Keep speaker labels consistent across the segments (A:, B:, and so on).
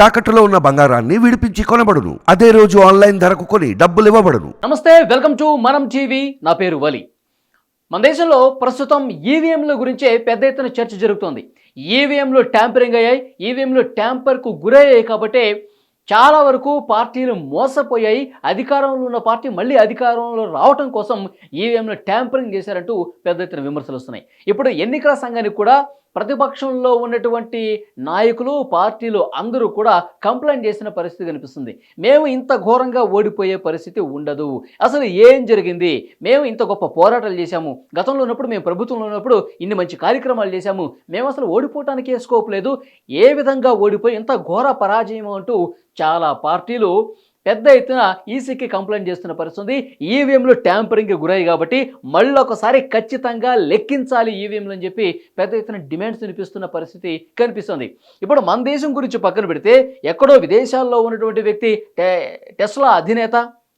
A: తాకట్టులో ఉన్న బంగారాన్ని విడిపించి కొనబడును. అదే రోజు ఆన్లైన్ ధరకు కొని డబ్బులు ఇవ్వబడును.
B: నమస్తే వెల్కమ్ టు మనం టీవీ. నా పేరు వలి. మన దేశంలో ప్రస్తుతం ఈవీఎంల గురించే పెద్ద ఎత్తున చర్చ జరుగుతోంది. ఈవీఎంలు ట్యాంపరింగ్ అయ్యాయి. ఈవీఎంలు ట్యాంపర్కు గురయ్యాయి కాబట్టే చాలా వరకు పార్టీలు మోసపోయాయి. అధికారంలో ఉన్న పార్టీ మళ్ళీ అధికారంలో రావటం కోసం ఈవీఎంలు ట్యాంపరింగ్ చేశారంటూ పెద్ద ఎత్తున విమర్శలు వస్తున్నాయి. ఇప్పుడు ఎన్నికల సంఘానికి కూడా ప్రతిపక్షంలో ఉన్నటువంటి నాయకులు పార్టీలు అందరూ కూడా కంప్లైంట్ చేసిన పరిస్థితి కనిపిస్తుంది. మేము ఇంత ఘోరంగా ఓడిపోయే పరిస్థితి ఉండదు. అసలు ఏం జరిగింది? మేము ఇంత గొప్ప పోరాటాలు చేశాము. గతంలో ఉన్నప్పుడు మేము ప్రభుత్వంలో ఉన్నప్పుడు ఇన్ని మంచి కార్యక్రమాలు చేశాము. మేము అసలు ఓడిపోవటానికి స్కోప్ లేదు. ఏ విధంగా ఓడిపోయి ఇంత ఘోర పరాజయం అంటూ చాలా పార్టీలు పెద్ద ఎత్తున ఈసీకి కంప్లైంట్ చేస్తున్న పరిస్థితి ఉంది ఈవీఎంలు ట్యాంపరింగ్కి గురయ్యి కాబట్టి మళ్ళీ ఒకసారి ఖచ్చితంగా లెక్కించాలి ఈవీఎంలు అని చెప్పి పెద్ద ఎత్తున డిమాండ్స్ వినిపిస్తున్న పరిస్థితి కనిపిస్తుంది. ఇప్పుడు మన దేశం గురించి పక్కన పెడితే ఎక్కడో విదేశాల్లో ఉన్నటువంటి వ్యక్తి టె- టెస్లా అధినేత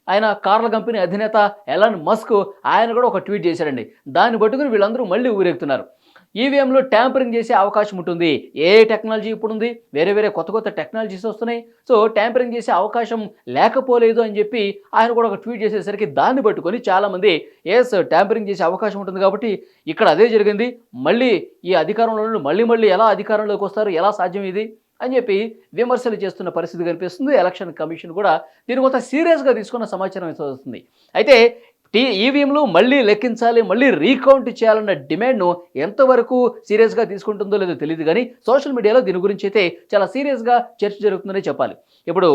B: ఆయన కార్ల కంపెనీ అధినేత ఎలాన్ మస్క్ ఆయన కూడా ఒక ట్వీట్ చేశారండి దాన్ని పట్టుకుని వీళ్ళందరూ మళ్ళీ ఊరెగుతున్నారు. ఈవీఎంలో ట్యాంపరింగ్ చేసే అవకాశం ఉంటుంది. ఏ టెక్నాలజీ ఇప్పుడు ఉంది వేరే వేరే కొత్త కొత్త టెక్నాలజీస్ వస్తున్నాయి. సో ట్యాంపరింగ్ చేసే అవకాశం లేకపోలేదు అని చెప్పి ఆయన కూడా ఒక ట్వీట్ చేసేసరికి దాన్ని పట్టుకొని చాలామంది ఎస్ ట్యాంపరింగ్ చేసే అవకాశం ఉంటుంది కాబట్టి ఇక్కడ అదే జరిగింది. మళ్ళీ ఈ అధికారంలో మళ్ళీ మళ్ళీ ఎలా అధికారంలోకి వస్తారు? ఎలా సాధ్యం ఇది? అని చెప్పి విమర్శలు చేస్తున్న పరిస్థితి కనిపిస్తుంది. ఎలక్షన్ కమిషన్ కూడా దీని కొంత సీరియస్గా తీసుకున్న సమాచారం అయితే వస్తుంది అయితే టీ ఈవీఎంలు మళ్ళీ లెక్కించాలి మళ్ళీ రీకౌంట్ చేయాలన్న డిమాండ్ను ఎంతవరకు సీరియస్గా తీసుకుంటుందో లేదో తెలియదు కానీ సోషల్ మీడియాలో దీని గురించి అయితే చాలా సీరియస్గా చర్చ జరుగుతుందని చెప్పాలి. ఇప్పుడు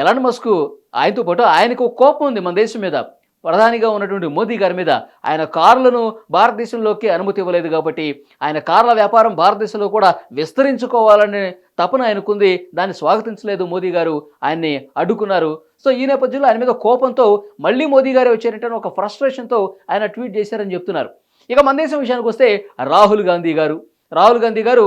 B: ఎలాన్ మస్క్ ఆయనతో పాటు ఆయనకు కోపం ఉంది మన దేశం మీద. ప్రధానిగా ఉన్నటువంటి మోదీ గారి మీద ఆయన కార్లను భారతదేశంలోకి అనుమతి ఇవ్వలేదు కాబట్టి ఆయన కార్ల వ్యాపారం భారతదేశంలో కూడా విస్తరించుకోవాలనే తపన ఆయనకుంది. దాన్ని స్వాగతించలేదు మోదీ గారు. ఆయన్ని అడ్డుకున్నారు. సో ఈ నేపథ్యంలో ఆయన మీద కోపంతో మళ్ళీ మోదీ గారే వచ్చారంటే ఒక ఫ్రస్ట్రేషన్తో ఆయన ట్వీట్ చేశారని చెప్తున్నారు. ఇక మన దేశం విషయానికి వస్తే రాహుల్ గాంధీ గారు. రాహుల్ గాంధీ గారు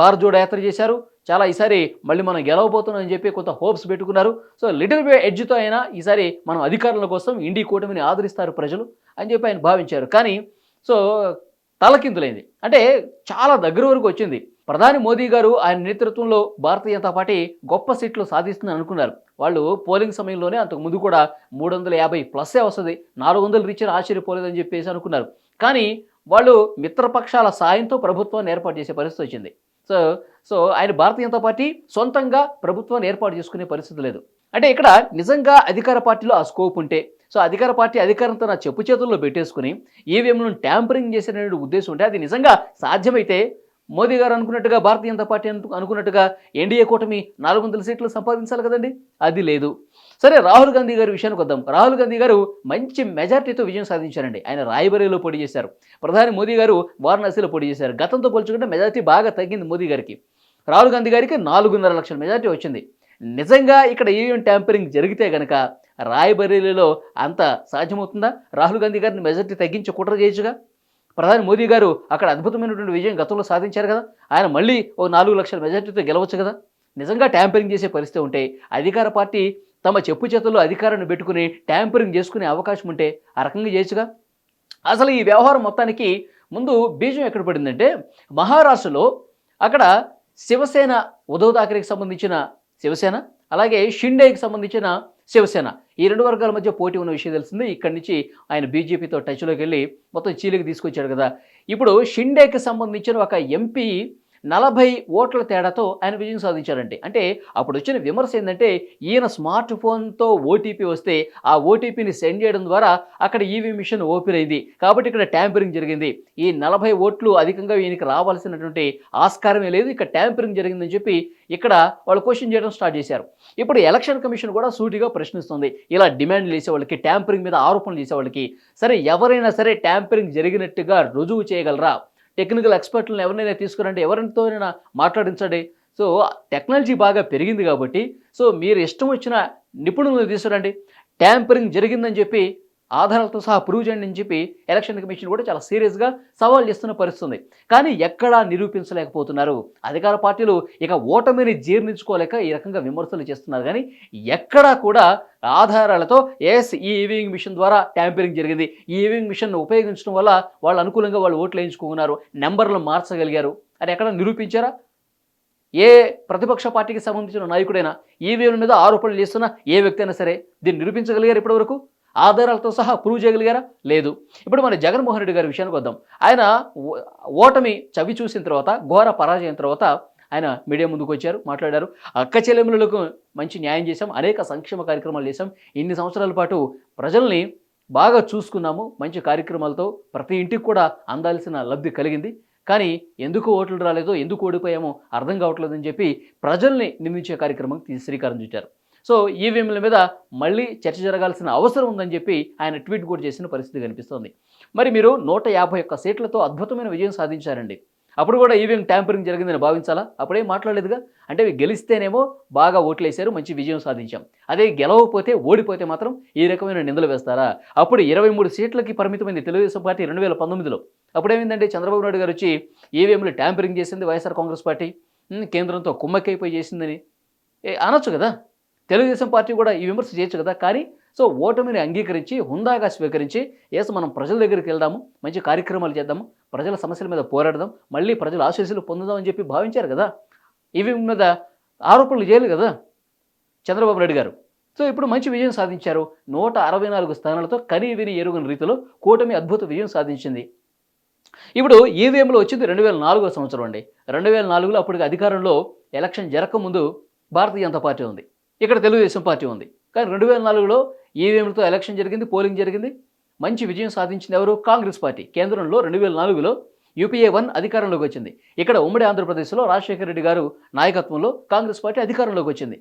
B: భారత్ యాత్ర చేశారు. చాలా ఈసారి మళ్ళీ మనం గెలవబోతున్నాం అని చెప్పి కొంత హోప్స్ పెట్టుకున్నారు. సో లిటిల్ బే ఎడ్జ్తో అయినా ఈసారి మనం అధికారుల కోసం ఇండి కూటమిని ఆదరిస్తారు ప్రజలు అని చెప్పి ఆయన భావించారు. కానీ సో తలకిందులైంది. అంటే చాలా దగ్గర వరకు వచ్చింది. ప్రధాని మోదీ గారు ఆయన నేతృత్వంలో భారతీయ జనతా పార్టీ గొప్ప సీట్లు సాధిస్తుందని అనుకున్నారు. వాళ్ళు పోలింగ్ సమయంలోనే అంతకు ముందు కూడా మూడు వందల యాభై ప్లస్సే వస్తుంది. నాలుగు వందలు రీచ్ ఆశ్చర్యపోలేదని చెప్పేసి అనుకున్నారు. కానీ వాళ్ళు మిత్రపక్షాల సాయంతో ప్రభుత్వాన్ని ఏర్పాటు చేసే పరిస్థితి వచ్చింది. సో సో ఆయన భారతీయ జనతా పార్టీ సొంతంగా ప్రభుత్వాన్ని ఏర్పాటు చేసుకునే పరిస్థితి లేదు. అంటే ఇక్కడ నిజంగా అధికార పార్టీలో ఆ స్కోప్ ఉంటే సో అధికార పార్టీ అధికారంతో నా చెప్పు చేతుల్లో పెట్టేసుకుని ఈవీఎంలను ట్యాంపరింగ్ చేసే ఉద్దేశం ఉంటే అది నిజంగా సాధ్యమైతే మోదీ గారు అనుకున్నట్టుగా భారతీయ జనతా పార్టీ అనుకున్నట్టుగా ఎన్డీఏ కూటమి నాలుగు వందల సీట్లు సంపాదించాలి కదండి? అది లేదు. సరే రాహుల్ గాంధీ గారి విషయానికి వద్దాం. రాహుల్ గాంధీ గారు మంచి మెజార్టీతో విజయం సాధించారండి. ఆయన రాయబరేలో పోటీ చేశారు. ప్రధాని మోదీ గారు వారణాసిలో పోటీ చేశారు. గతంతో పోల్చుకుంటే మెజార్టీ బాగా తగ్గింది మోదీ గారికి. రాహుల్ గాంధీ గారికి నాలుగున్నర లక్షల మెజార్టీ వచ్చింది. నిజంగా ఇక్కడ ఈవీఎం ట్యాంపరింగ్ జరిగితే గనక రాయబరేలీలో అంత సాధ్యమవుతుందా? రాహుల్ గాంధీ గారిని మెజార్టీ తగ్గించి కుట్ర చేయొచ్చుగా? ప్రధాని మోదీ గారు అక్కడ అద్భుతమైనటువంటి విజయం గతంలో సాధించారు కదా? ఆయన మళ్ళీ ఓ నాలుగు లక్షల మెజార్టీతో గెలవచ్చు కదా? నిజంగా ట్యాంపరింగ్ చేసే పరిస్థితి ఉంటే అధికార పార్టీ తమ చెప్పు చేతుల్లో అధికారాన్ని పెట్టుకుని ట్యాంపరింగ్ చేసుకునే అవకాశం ఉంటే ఆ రకంగా చేయొచ్చుగా? అసలు ఈ వ్యవహారం మొత్తానికి ముందు బీజం ఎక్కడ పడిందంటే మహారాష్ట్రలో అక్కడ శివసేన ఉద్ధవ్ థాకరేకి సంబంధించిన శివసేన అలాగే షిండేకి సంబంధించిన శివసేన. ఈ రెండు వర్గాల మధ్య పోటీ ఉన్న విషయం తెలిసింది. ఇక్కడి నుంచి ఆయన బీజేపీతో టచ్లోకి వెళ్ళి మొత్తం చీలికి తీసుకొచ్చాడు కదా. ఇప్పుడు షిండేకి సంబంధించిన ఒక ఎంపీ నలభై ఓట్ల తేడాతో ఆయన విజయం సాధించారంటే అంటే అప్పుడు వచ్చిన విమర్శ ఏంటంటే ఈయన స్మార్ట్ ఫోన్తో ఓటీపీ వస్తే ఆ ఓటీపీని సెండ్ చేయడం ద్వారా అక్కడ ఈవీ మిషన్ ఓపెన్ అయింది. కాబట్టి ఇక్కడ ట్యాంపరింగ్ జరిగింది. ఈ నలభై ఓట్లు అధికంగా ఈయనకి రావాల్సినటువంటి ఆస్కారమే లేదు. ఇక్కడ ట్యాంపరింగ్ జరిగిందని చెప్పి ఇక్కడ వాళ్ళు క్వశ్చన్ చేయడం స్టార్ట్ చేశారు. ఇప్పుడు ఎలక్షన్ కమిషన్ కూడా సూటిగా ప్రశ్నిస్తుంది. ఇలా డిమాండ్లు చేసేవాళ్ళకి ట్యాంపరింగ్ మీద ఆరోపణలు చేసేవాళ్ళకి సరే ఎవరైనా సరే ట్యాంపరింగ్ జరిగినట్టుగా రుజువు చేయగలరా? టెక్నికల్ ఎక్స్పర్ట్లను ఎవరినైనా తీసుకురండి ఎవరితోనైనా మాట్లాడించండి. సో టెక్నాలజీ బాగా పెరిగింది కాబట్టి సో మీరు ఇష్టం వచ్చిన నిపుణులను తీసుకురండి. ట్యాంపరింగ్ జరిగిందని చెప్పి ఆధారాలతో సహా ప్రూవ్ చేయండి అని చెప్పి ఎలక్షన్ కమిషన్ కూడా చాలా సీరియస్గా సవాల్ చేస్తున్న పరిస్థితుంది. కానీ ఎక్కడా నిరూపించలేకపోతున్నారు. అధికార పార్టీలు ఇక ఓటమిని జీర్ణించుకోలేక ఈ రకంగా విమర్శలు చేస్తున్నారు. కానీ ఎక్కడా కూడా ఆధారాలతో ఎస్ ఈ ఈవింగ్ మిషన్ ద్వారా ట్యాంపరింగ్ జరిగింది. ఈ ఈవింగ్ మిషన్ ఉపయోగించడం వల్ల వాళ్ళు అనుకూలంగా వాళ్ళు ఓట్లు వేయించుకున్నారు. నెంబర్లు మార్చగలిగారు. అని ఎక్కడ నిరూపించారా? ఏ ప్రతిపక్ష పార్టీకి సంబంధించిన నాయకుడైనా ఈవీఎంల మీద ఆరోపణలు చేస్తున్న ఏ వ్యక్తి అయినా సరే దీన్ని నిరూపించగలిగారు ఇప్పటివరకు? ఆధారాలతో సహా ప్రూవ్ చేయగలిగారా? లేదు. ఇప్పుడు మన జగన్మోహన్ రెడ్డి గారి విషయానికి వద్దాం. ఆయన ఓ- ఓటమి చవి చూసిన తర్వాత ఘోర పరాజయం తర్వాత ఆయన మీడియా ముందుకు వచ్చారు మాట్లాడారు. అక్క చెల్లెములకు మంచి న్యాయం చేశాం అనేక సంక్షేమ కార్యక్రమాలు చేశాం. ఇన్ని సంవత్సరాల పాటు ప్రజల్ని బాగా చూసుకున్నాము. మంచి కార్యక్రమాలతో ప్రతి ఇంటికి కూడా అందాల్సిన లబ్ధి కలిగింది. కానీ ఎందుకు ఓట్లు రాలేదో ఎందుకు ఓడిపోయామో అర్థం కావట్లేదని చెప్పి ప్రజల్ని నిందించే కార్యక్రమం తీ- శ్రీకారం చుట్టారు. సో ఈవీఎంల మీద మళ్ళీ చర్చ జరగాల్సిన అవసరం ఉందని చెప్పి ఆయన ట్వీట్ కూడా చేసిన పరిస్థితి కనిపిస్తోంది. మరి మీరు నూట యాభై ఒక్క సీట్లతో అద్భుతమైన విజయం సాధించారండి. అప్పుడు కూడా ఈవీఎం ట్యాంపరింగ్ జరిగిందని భావించాలా? అప్పుడేం మాట్లాడలేదుగా? అంటే అవి గెలిస్తేనేమో బాగా ఓట్లేశారు మంచి విజయం సాధించాం. అదే గెలవకపోతే ఓడిపోతే మాత్రం ఈ రకమైన నిందలు వేస్తారా? అప్పుడు ఇరవై మూడు సీట్లకి పరిమితమైంది తెలుగుదేశం పార్టీ రెండు వేల పంతొమ్మిదిలో. అప్పుడేమైందంటే చంద్రబాబు నాయుడు గారు వచ్చి ఈవీఎంలు ట్యాంపరింగ్ చేసింది వైఎస్ఆర్ కాంగ్రెస్ పార్టీ. కేంద్రంతో కుమ్మక్కైపోయి చేసిందని. ఏ అనొచ్చు కదా? తెలుగుదేశం పార్టీ కూడా ఈ విమర్శ చేయొచ్చు కదా. కానీ సో ఓటమిని అంగీకరించి హుందాగా స్వీకరించి ఏసు మనం ప్రజల దగ్గరికి వెళ్దాము మంచి కార్యక్రమాలు చేద్దాము ప్రజల సమస్యల మీద పోరాడదాం మళ్ళీ ప్రజల ఆశీస్సులు పొందుదాం అని చెప్పి భావించారు కదా. ఇవి మీద ఆరోపణలు చేయలేదు కదా చంద్రబాబు నాయుడు గారు. సో ఇప్పుడు మంచి విజయం సాధించారు. నూట అరవై నాలుగు స్థానాలతో కనీ విని ఎరుగని రీతిలో కూటమి అద్భుత విజయం సాధించింది. ఇప్పుడు ఈవీఎంలో వచ్చింది రెండు వేల నాలుగో సంవత్సరం అండి. రెండు వేల నాలుగులో అప్పటికి అధికారంలో ఎలక్షన్ జరగకముందు భారతీయ జనతా పార్టీ ఉంది. ఇక్కడ తెలుగుదేశం పార్టీ ఉంది. కానీ రెండు వేల నాలుగులో ఈవీఎంలతో ఎలక్షన్ జరిగింది పోలింగ్ జరిగింది. మంచి విజయం సాధించింది ఎవరు? Congress party. కేంద్రంలో రెండు వేల నాలుగులో యూపీఏ వన్ అధికారంలోకి వచ్చింది. ఇక్కడ ఉమ్మడి ఆంధ్రప్రదేశ్లో రాజశేఖర రెడ్డి గారు నాయకత్వంలో కాంగ్రెస్ పార్టీ అధికారంలోకి వచ్చింది.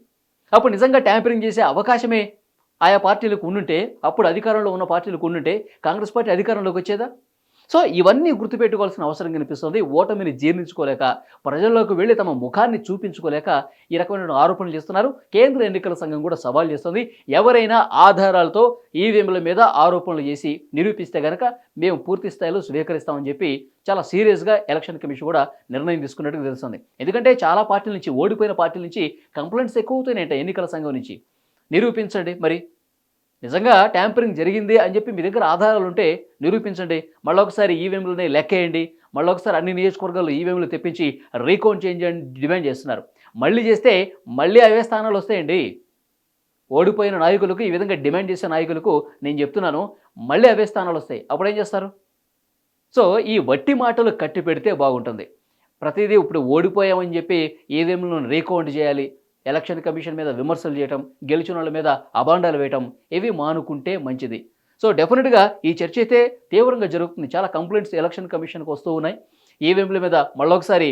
B: అప్పుడు నిజంగా ట్యాంపరింగ్ చేసే అవకాశమే ఆయా పార్టీలకు ఉండుంటే అప్పుడు అధికారంలో ఉన్న పార్టీలకు ఉండుంటే కాంగ్రెస్ పార్టీ అధికారంలోకి వచ్చేదా? సో ఇవన్నీ గుర్తుపెట్టుకోవాల్సిన అవసరం కనిపిస్తుంది. ఓటమిని జీర్ణించుకోలేక ప్రజల్లోకి వెళ్ళి తమ ముఖాన్ని చూపించుకోలేక ఈ రకమైన ఆరోపణలు చేస్తున్నారు. కేంద్ర ఎన్నికల సంఘం కూడా సవాల్ చేస్తుంది. ఎవరైనా ఆధారాలతో ఈవీఎంల మీద ఆరోపణలు చేసి నిరూపిస్తే కనుక మేము పూర్తి స్థాయిలో స్వీకరిస్తామని చెప్పి చాలా సీరియస్గా ఎలక్షన్ కమిషన్ కూడా నిర్ణయం తీసుకున్నట్టు తెలుస్తుంది. ఎందుకంటే చాలా పార్టీల నుంచి ఓడిపోయిన పార్టీల నుంచి కంప్లైంట్స్ ఎక్కువ అవుతున్నాయంట ఎన్నికల సంఘం నుంచి. నిరూపించండి మరి. నిజంగా ట్యాంపరింగ్ జరిగింది అని చెప్పి మీ దగ్గర ఆధారాలు ఉంటే నిరూపించండి. మళ్ళీ ఒకసారి ఈవీఎంలని లెక్కేయండి. మళ్ళీ ఒకసారి అన్ని నియోజకవర్గాల్లో ఈవీఎంలు తెప్పించి రీకౌంట్ చేంజ్ అని డిమాండ్ చేస్తున్నారు. మళ్ళీ చేస్తే మళ్ళీ అవే స్థానాలు వస్తాయండి. ఓడిపోయిన నాయకులకు ఈ విధంగా డిమాండ్ చేసే నాయకులకు నేను చెప్తున్నాను మళ్ళీ అవే స్థానాలు వస్తాయి. అప్పుడు ఏం చేస్తారు? సో ఈ వట్టి మాటలు కట్టి పెడితే బాగుంటుంది. ప్రతిదీ ఇప్పుడు ఓడిపోయామని చెప్పి ఈవీఎంలను రీకౌంట్ చేయాలి. ఎలక్షన్ కమిషన్ మీద విమర్శలు చేయటం గెలిచిన వాళ్ళ మీద అబాండాలు వేయటం ఇవి మానుకుంటే మంచిది. సో డెఫినెట్గా ఈ చర్చ అయితే తీవ్రంగా జరుగుతుంది. చాలా కంప్లైంట్స్ ఎలక్షన్ కమిషన్కి వస్తూ ఉన్నాయి. ఈవీఎంల మీద మళ్ళొకసారి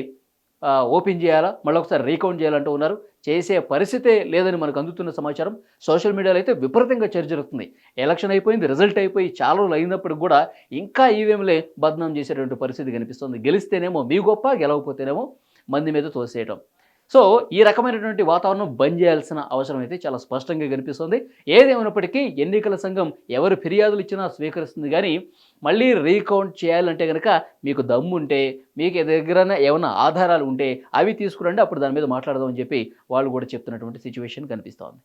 B: ఓపెన్ చేయాలా? మళ్ళొకసారి రీకౌంట్ చేయాలంటూ ఉన్నారు. చేసే పరిస్థితే లేదని మనకు అందుతున్న సమాచారం. సోషల్ మీడియాలో అయితే విపరీతంగా చర్చ జరుగుతుంది. ఎలక్షన్ అయిపోయింది రిజల్ట్ అయిపోయి చాలా రోజులు అయినప్పటికి కూడా ఇంకా ఈవీఎంలే బద్నాం చేసేటువంటి పరిస్థితి కనిపిస్తుంది. గెలిస్తేనేమో మీ గొప్ప గెలవకపోతేనేమో మంది మీద తోసేయటం. సో ఈ రకమైనటువంటి వాతావరణం బంద్ చేయాల్సిన అవసరం అయితే చాలా స్పష్టంగా కనిపిస్తుంది. ఏదేమైనప్పటికీ ఎన్నికల సంఘం ఎవరు ఫిర్యాదులు ఇచ్చినా స్వీకరిస్తుంది కానీ మళ్ళీ రీకౌంట్ చేయాలంటే కనుక మీకు దమ్ము ఉంటే మీకు దగ్గర ఏమైనా ఆధారాలు ఉంటే అవి తీసుకురండి. అప్పుడు దాని మీద మాట్లాడదామని చెప్పి వాళ్ళు కూడా చెప్తున్నటువంటి సిచ్యువేషన్ కనిపిస్తోంది.